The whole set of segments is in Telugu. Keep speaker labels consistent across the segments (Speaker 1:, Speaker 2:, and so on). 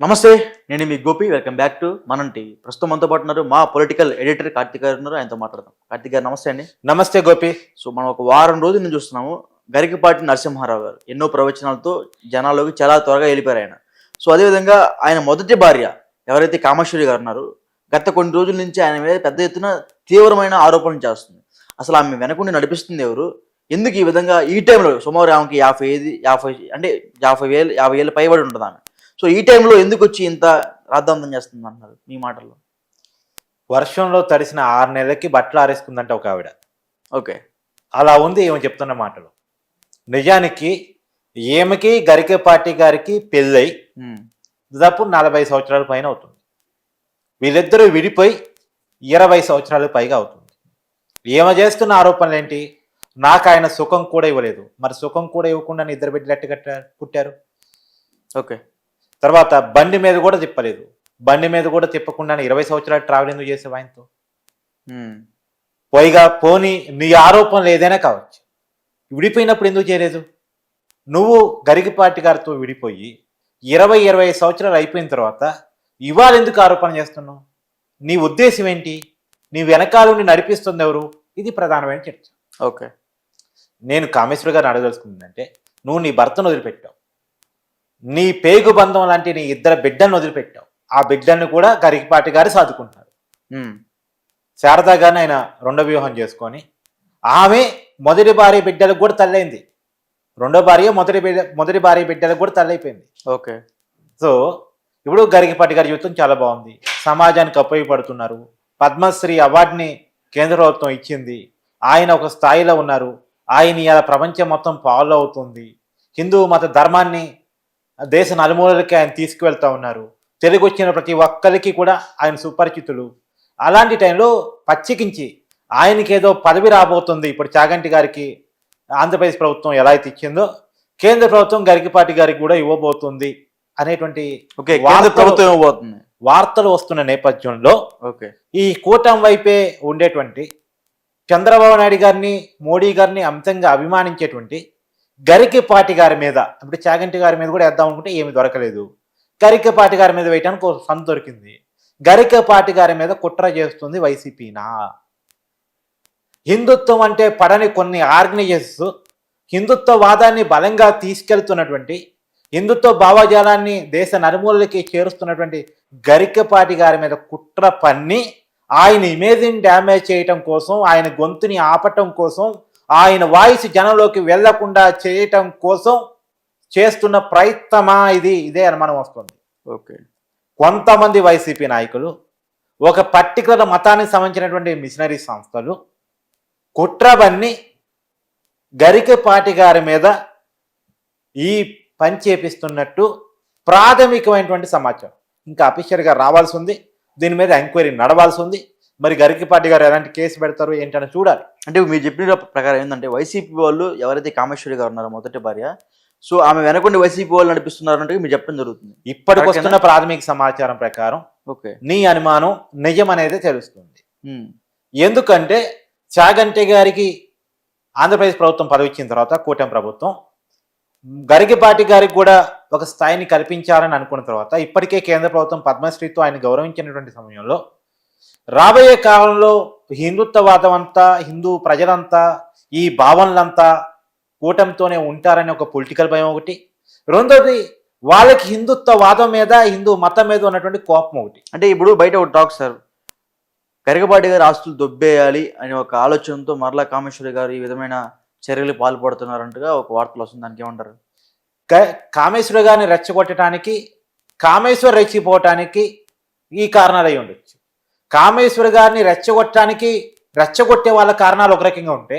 Speaker 1: నమస్తే నేను మీ Gopi. Welcome back to Manam TV ప్రస్తుతం మనతో పాటు ఉన్నారు మా పొలిటికల్ ఎడిటర్ కార్తిక్ గారు ఉన్నారు. ఆయనతో మాట్లాడదాం. కార్తిక్ గారు నమస్తే అండి.
Speaker 2: నమస్తే గోపి.
Speaker 1: సో మనం ఒక వారం రోజుల నుంచి చూస్తున్నాము గరికపాటి నరసింహారావు గారు ఎన్నో ప్రవచనాలతో జనాల్లోకి చాలా త్వరగా వెళ్ళిపోయారు ఆయన. సో అదేవిధంగా ఆయన మొదటి భార్య ఎవరైతే కామేశ్వరి గారు ఉన్నారో గత కొన్ని రోజుల నుంచి ఆయన మీద పెద్ద ఎత్తున తీవ్రమైన ఆరోపణలు చేస్తుంది. అసలు ఆమె వెనకుండి నడిపిస్తుంది ఎవరు? ఎందుకు ఈ విధంగా ఈ టైంలో సుమారు ఆమెకి యాభై ఐదు యాభై అంటే యాభై వేలు యాభై ఏళ్ళు పైబడి ఉంటుంది ఆమె? సో ఈ టైంలో ఎందుకు వచ్చి ఇంత రాద్ధాంతం చేస్తుంది అంటున్నారు మీ మాటల్లో?
Speaker 2: వర్షంలో తడిసిన ఆరు నెలలకి బట్టలు ఆరేసుకుందంట ఒక ఆవిడ.
Speaker 1: ఓకే.
Speaker 2: అలా ఉంది ఏమో చెప్తున్న మాటలు. నిజానికి ఈమెకి గరికపాటి గారికి పెళ్ళై దాదాపు నలభై సంవత్సరాల పైన అవుతుంది. వీళ్ళిద్దరూ విడిపోయి ఇరవై సంవత్సరాల పైగా అవుతుంది. ఈమె చేస్తున్న ఆరోపణలు ఏంటి? నాకు ఆయన సుఖం కూడా ఇవ్వలేదు. మరి సుఖం కూడా ఇవ్వకుండా ఇద్దరు బిడ్డలు ఎట్టు కట్టారు పుట్టారు?
Speaker 1: ఓకే.
Speaker 2: తర్వాత బండి మీద కూడా తిప్పలేదు. బండి మీద కూడా తిప్పకుండా ఇరవై సంవత్సరాలు ట్రావెల్ ఎందుకు చేసావు ఆయనతో? పైగా పోనీ నీ ఆరోపణలు ఏదైనా కావచ్చు. విడిపోయినప్పుడు ఎందుకు చేయలేదు? నువ్వు గరికపాటి గారితో విడిపోయి ఇరవై ఇరవై సంవత్సరాలు అయిపోయిన తర్వాత ఇవాళ ఎందుకు ఆరోపణ చేస్తున్నావు? నీ ఉద్దేశం ఏంటి? నీ వెనకాల నడిపిస్తుంది ఎవరు? ఇది ప్రధానమైన చర్చ.
Speaker 1: ఓకే.
Speaker 2: నేను కామేశ్వర గారిని అడగదలుచుకుందంటే నువ్వు నీ భర్తను వదిలిపెట్టావు. నీ పేగు బంధం లాంటి నీ ఇద్దరు బిడ్డలను వదిలిపెట్టావు. ఆ బిడ్డల్ని కూడా గరికపాటి గారు సాదుకుంటున్నారు
Speaker 1: ఉమ్,
Speaker 2: శారదా గారిని ఆయన రెండో వివాహం చేసుకొని ఆమె మొదటి భార్య బిడ్డలకు కూడా తల్లైంది. రెండో భార్య మొదటి బిడ్డ మొదటి భార్య బిడ్డలకు కూడా తల్లైపోయింది.
Speaker 1: ఓకే.
Speaker 2: సో ఇప్పుడు గరికపాటి గారి జీవితం చాలా బాగుంది. సమాజానికి ఉపయోగపడుతున్నారు పద్మశ్రీ అవార్డుని కేంద్ర ప్రభుత్వం ఇచ్చింది. ఆయన ఒక స్థాయిలో ఉన్నారు. ఆయన ఇలా ప్రపంచం మొత్తం ఫాలో అవుతుంది. హిందూ మత ధర్మాన్ని దేశ నలుమూలలకి ఆయన తీసుకువెళ్తా ఉన్నారు. తెలుగు వచ్చిన ప్రతి ఒక్కరికి కూడా ఆయన సుపరిచితులు. అలాంటి టైంలో పచ్చికించి ఆయనకి ఏదో పదవి రాబోతుంది ఇప్పుడు చాగంటి గారికి ఆంధ్రప్రదేశ్ ప్రభుత్వం ఎలా అయితే ఇచ్చిందో కేంద్ర ప్రభుత్వం గరికపాటి గారికి కూడా ఇవ్వబోతుంది అనేటువంటి
Speaker 1: ప్రభుత్వం ఇవ్వబోతుంది.
Speaker 2: వార్తలు వస్తున్న నేపథ్యంలో
Speaker 1: ఓకే.
Speaker 2: ఈ కూటమి వైపే ఉండేటువంటి చంద్రబాబు నాయుడు గారిని మోడీ గారిని అంతంగా అభిమానించేటువంటి గరికపాటి గారి మీద ఇప్పుడు చాగంటి గారి మీద కూడా వేద్దాం అనుకుంటే ఏమి దొరకలేదు. గరికపాటి గారి మీద వేయటానికి ఒక సంత దొరికింది. గరికపాటి గారి మీద కుట్ర చేస్తుంది వైసీపీనా? హిందుత్వం అంటే పడని కొన్ని ఆర్గనైజర్స్ హిందుత్వ వాదాన్ని బలంగా తీసుకెళ్తున్నటువంటి హిందుత్వ భావజాలాన్ని దేశ నలుమూలలకి చేరుస్తున్నటువంటి గరికపాటి గారి మీద కుట్ర పన్ని ఆయన ఇమేజ్ని డ్యామేజ్ చేయటం కోసం ఆయన గొంతుని ఆపటం కోసం ఆయన వాయిస్ జనంలోకి వెళ్ళకుండా చేయటం కోసం చేస్తున్న ప్రయత్నమా ఇది? ఇదే అనుమానం వస్తుంది.
Speaker 1: ఓకే.
Speaker 2: కొంతమంది వైసీపీ నాయకులు ఒక పర్టికులర్ మతానికి సంబంధించినటువంటి మిషనరీ సంస్థలు కుట్రబన్ని గరికపాటి గారి మీద ఈ పని చేపిస్తున్నట్టు ప్రాథమికమైనటువంటి సమాచారం. ఇంకా అఫీషియల్గా రావాల్సి ఉంది. దీని మీద ఎంక్వైరీ నడవాల్సి ఉంది. మరి గరికపాటి గారు ఎలాంటి కేసు పెడతారు ఏంటని చూడాలి.
Speaker 1: అంటే మీరు చెప్పిన ప్రకారం ఏంటంటే వైసీపీ వాళ్ళు ఎవరైతే కామేశ్వరి గారు ఉన్నారో మొదటి భార్య సో ఆమె వెనకుండి వైసీపీ వాళ్ళు నడిపిస్తున్నారు అంటే మీరు చెప్పడం జరుగుతుంది.
Speaker 2: ఇప్పటికి వస్తున్న ప్రాథమిక సమాచారం ప్రకారం
Speaker 1: ఓకే.
Speaker 2: నీ అనుమానం నిజం అనేది తెలుస్తుంది. ఎందుకంటే చాగంటి గారికి ఆంధ్రప్రదేశ్ ప్రభుత్వం పదవి ఇచ్చిన తర్వాత కూటమి ప్రభుత్వం గరికపాటి గారికి కూడా ఒక స్థాయిని కల్పించాలని అనుకున్న తర్వాత ఇప్పటికే కేంద్ర ప్రభుత్వం పద్మశ్రీతో ఆయన గౌరవించినటువంటి సమయంలో రాబోయే కాలంలో హిందుత్వవాదం అంతా హిందూ ప్రజలంతా ఈ భావనలంతా కూటమితోనే ఉంటారని ఒక పొలిటికల్ భయం ఒకటి. రెండోది వాళ్ళకి హిందుత్వ వాదం మీద హిందూ మతం మీద ఉన్నటువంటి కోపం ఒకటి.
Speaker 1: అంటే ఇప్పుడు బయట ఒక టాక్ సార్ గరికపాటి గారి ఆస్తులు దొబ్బేయాలి అనే ఒక ఆలోచనతో మరలా కామేశ్వరి గారు ఈ విధమైన చర్యలు పాల్పడుతున్నారంటగా ఒక వార్తలు వస్తుంది. దానికి ఏమంటారు?
Speaker 2: కామేశ్వర గారిని రెచ్చగొట్టడానికి కామేశ్వర రెచ్చిపోవటానికి ఈ కారణాలు అయి ఉండొచ్చు. కామేశ్వర గారిని రెచ్చగొట్టడానికి రెచ్చగొట్టే వాళ్ళ కారణాలు ఒక రకంగా ఉంటే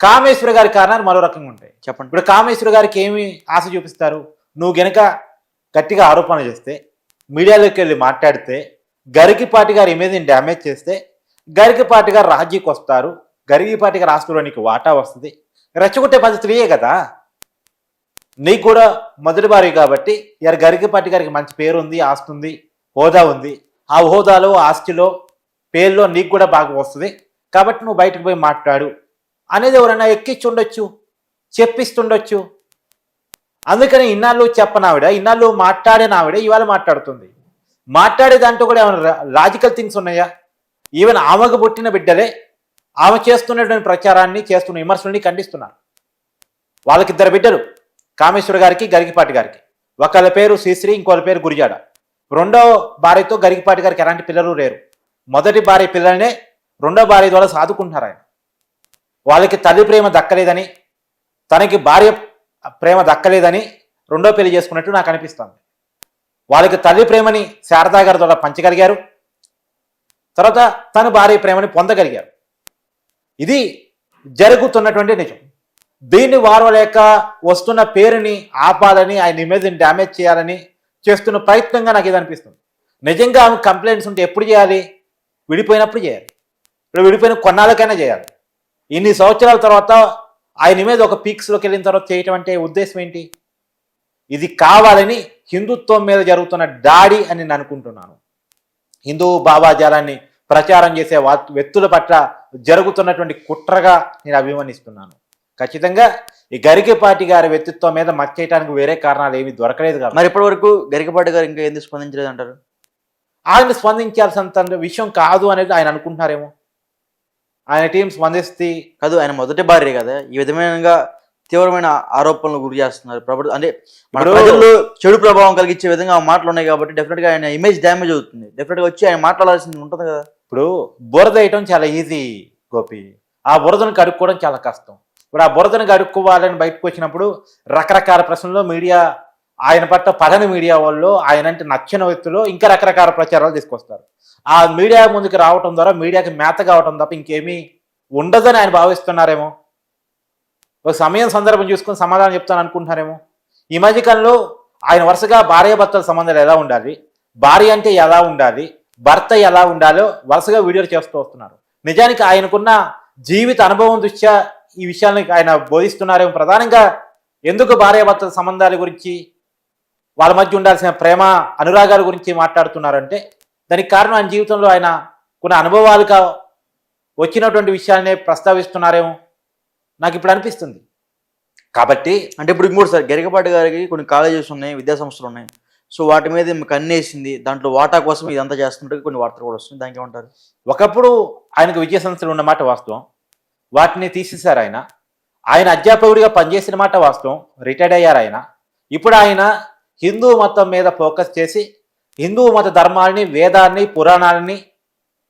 Speaker 2: కామేశ్వర గారి కారణాలు మరో రకంగా ఉంటాయి.
Speaker 1: చెప్పండి.
Speaker 2: ఇప్పుడు కామేశ్వర గారికి ఏమి ఆశ చూపిస్తారు? నువ్వు గనక గట్టిగా ఆరోపణ చేస్తే మీడియాలోకి వెళ్ళి మాట్లాడితే గరికిపాటి గారి ఇమేజ్ని డ్యామేజ్ చేస్తే గరికిపాటి గారు రాజీకి వస్తారు. గరికిపాటి గారి ఆస్తులో నీకు వాటా వస్తుంది. రెచ్చగొట్టే పద్ధతియే కదా. నీకు కూడా మొదటి భార్య కాబట్టి ఇవాళ గరికిపాటి గారికి మంచి పేరు ఉంది ఆస్తి ఉంది హోదా ఉంది. ఆ హోదాలో ఆస్తిలో పేర్లో నీకు కూడా బాగా వస్తుంది. కాబట్టి నువ్వు బయటకు పోయి మాట్లాడు. అనేది ఎవరైనా ఎక్కించుండొచ్చు చెప్పిస్తుండొచ్చు. అందుకని ఇన్నాళ్ళు చెప్పనావిడ ఇన్నాళ్ళు మాట్లాడినావిడ ఇవాళ మాట్లాడుతుంది. మాట్లాడే దాంట్లో కూడా ఏమైనా లాజికల్ థింగ్స్ ఉన్నాయా? ఈవెన్ ఆమెకు పుట్టిన బిడ్డలే ఆమె చేస్తున్నటువంటి ప్రచారాన్ని చేస్తున్న విమర్శల్ని ఖండిస్తున్నారు. వాళ్ళకిద్దరు బిడ్డలు కామేశ్వర గారికి గరికిపాటి గారికి. ఒకళ్ళ పేరు శ్రీశ్రీ ఇంకోళ్ళ పేరు గురిజాడ. రెండో భార్యతో గరికిపాటి గారికి ఎలాంటి పిల్లలు లేరు. మొదటి భార్య పిల్లలనే రెండో భార్య ద్వారా సాదుకుంటున్నారు ఆయన. వాళ్ళకి తల్లి ప్రేమ దక్కలేదని తనకి భార్య ప్రేమ దక్కలేదని రెండో పెళ్ళి చేసుకున్నట్టు నాకు అనిపిస్తుంది. వాళ్ళకి తల్లి ప్రేమని శారదా గారి ద్వారా పంచగలిగారు. తర్వాత తన భార్య ప్రేమని పొందగలిగారు. ఇది జరుగుతున్నటువంటి నిజం. దీన్ని వారవలేక వస్తున్న పేరుని ఆపాలని ఆయన ఇమేజ్ని డ్యామేజ్ చేయాలని చేస్తున్న ప్రయత్నంగా నాకు ఇది అనిపిస్తుంది. నిజంగా ఆమె కంప్లైంట్స్ ఉంటే ఎప్పుడు చేయాలి? విడిపోయినప్పుడు చేయాలి. ఇప్పుడు విడిపోయిన కొన్నాళ్ళకైనా చేయాలి. ఇన్ని సంవత్సరాల తర్వాత ఆయన మీద ఒక పీక్స్లోకి వెళ్ళిన తర్వాత చేయటం అంటే ఉద్దేశం ఏంటి? ఇది కావాలని హిందుత్వం మీద జరుగుతున్న దాడి అని నేను అనుకుంటున్నాను. హిందూ భావాజాలాన్ని ప్రచారం చేసే వా- వ్యక్తుల పట్ల జరుగుతున్నటువంటి కుట్రగా నేను అభిమానిస్తున్నాను. ఖచ్చితంగా ఈ గరికపాటి గారి వ్యక్తిత్వం మీద మచ్చేయడానికి వేరే కారణాలు ఏమీ దొరకలేదు కాబట్టి.
Speaker 1: మరి ఇప్పటి వరకు గరికపాటి గారు ఇంకా ఎందుకు స్పందించలేదు అంటారు?
Speaker 2: ఆయన స్పందించాల్సినంత విషయం కాదు అనేది ఆయన అనుకుంటున్నారేమో. ఆయన టీం స్పందిస్తే
Speaker 1: కాదు ఆయన మొదటి భార్య కదా. ఈ విధమైనగా తీవ్రమైన ఆరోపణలు గురి చేస్తున్నారు. ప్రభుత్వం అంటే మన ప్రజల్లో చెడు ప్రభావం కలిగించే విధంగా ఆ మాటలు ఉన్నాయి కాబట్టి డెఫినెట్గా ఆయన ఇమేజ్ డ్యామేజ్ అవుతుంది. డెఫినెట్గా వచ్చి ఆయన మాట్లాడాల్సింది ఉంటుంది కదా.
Speaker 2: ఇప్పుడు బురద వేయటం చాలా ఈజీ గోపి. ఆ బురదను కడుక్కోవడం చాలా కష్టం. ఇప్పుడు ఆ బురదను గడుక్కోవాలని బయటకు వచ్చినప్పుడు రకరకాల ప్రశ్నలు మీడియా ఆయన పట్ల పదని మీడియా వాళ్ళు ఆయన అంటే నచ్చిన వ్యక్తులు ఇంకా రకరకాల ప్రచారాలు తీసుకొస్తారు. ఆ మీడియా ముందుకు రావటం ద్వారా మీడియాకి మేత కావటం తప్ప ఇంకేమీ ఉండదని ఆయన భావిస్తున్నారేమో? ఒక సమయం సందర్భం చూసుకొని సమాధానం చెప్తాను అనుకుంటున్నారేమో? ఈ మధ్యకాలంలో ఆయన వరుసగా భార్యాభర్తల సంబంధాలు ఎలా ఉండాలి భార్య అంటే ఎలా ఉండాలి భర్త ఎలా ఉండాలో వరుసగా వీడియోలు చేస్తూ వస్తున్నారు. నిజానికి ఆయనకున్న జీవిత అనుభవం దృష్ట్యా ఈ విషయాన్ని ఆయన బోధిస్తున్నారేమో. ప్రధానంగా ఎందుకు భార్యాభర్తల సంబంధాల గురించి వాళ్ళ మధ్య ఉండాల్సిన ప్రేమ అనురాగాల గురించి మాట్లాడుతున్నారంటే దానికి కారణం ఆయన జీవితంలో ఆయన కొన్ని అనుభవాలుగా వచ్చినటువంటి విషయాలనే ప్రస్తావిస్తున్నారేమో నాకు ఇప్పుడు అనిపిస్తుంది. కాబట్టి
Speaker 1: అంటే ఇప్పుడు ఇంకోటి సార్ గరికపాటి గారికి కొన్ని కాలేజెస్ ఉన్నాయి విద్యా సంస్థలు ఉన్నాయి. సో వాటి మీద మీకు కన్నేసింది దాంట్లో వాటా కోసం ఇదంతా చేస్తుంటే కొన్ని వార్తలు కూడా వస్తుంది దానికి ఏమంటారు?
Speaker 2: ఒకప్పుడు ఆయనకు విద్యా సంస్థలు ఉన్నమాట వాస్తవం. వాటిని తీసేశారు ఆయన. ఆయన అధ్యాపకుడిగా పనిచేసిన మాట వాస్తవం. రిటైర్డ్ అయ్యారు ఆయన. ఇప్పుడు ఆయన హిందూ మతం మీద ఫోకస్ చేసి హిందూ మత ధర్మాలని వేదాన్ని పురాణాలని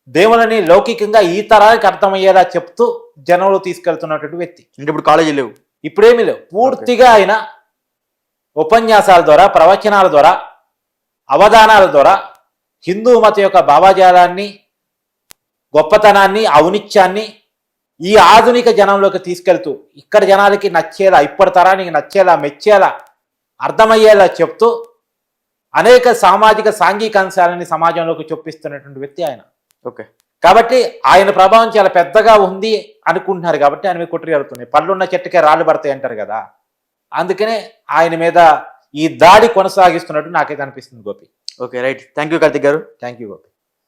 Speaker 2: దేవులని లౌకికంగా ఈ తరానికి అర్థమయ్యేలా చెప్తూ జనంలో తీసుకెళ్తున్నటువంటి వ్యక్తి.
Speaker 1: అంటే ఇప్పుడు కాలేజీ లేవు.
Speaker 2: ఇప్పుడేమీ లేవు. పూర్తిగా ఆయన ఉపన్యాసాల ద్వారా ప్రవచనాల ద్వారా అవధానాల ద్వారా హిందూ మత యొక్క భావజాలాన్ని గొప్పతనాన్ని ఔనిత్యాన్ని ఈ ఆధునిక జనంలోకి తీసుకెళ్తూ ఇక్కడ జనాలకి నచ్చేలా ఇప్పటి తరానికి నచ్చేలా మెచ్చేలా అర్థమయ్యేలా చెప్తూ అనేక సామాజిక సాంఘిక అంశాలని సమాజంలోకి చొప్పిస్తున్నటువంటి వ్యక్తి ఆయన.
Speaker 1: ఓకే.
Speaker 2: కాబట్టి ఆయన ప్రభావం చాలా పెద్దగా ఉంది అనుకుంటున్నారు కాబట్టి ఆయన మీద కుట్ర జరుగుతుంది. పళ్ళున్న చెట్టుకే రాళ్ళు పడతాయి అంటారు కదా. అందుకనే ఆయన మీద ఈ దాడి కొనసాగిస్తున్నట్టు నాకైతే అనిపిస్తుంది Gopi.
Speaker 1: Okay right. Thank you Karthik garu.
Speaker 2: Thank you Gopi.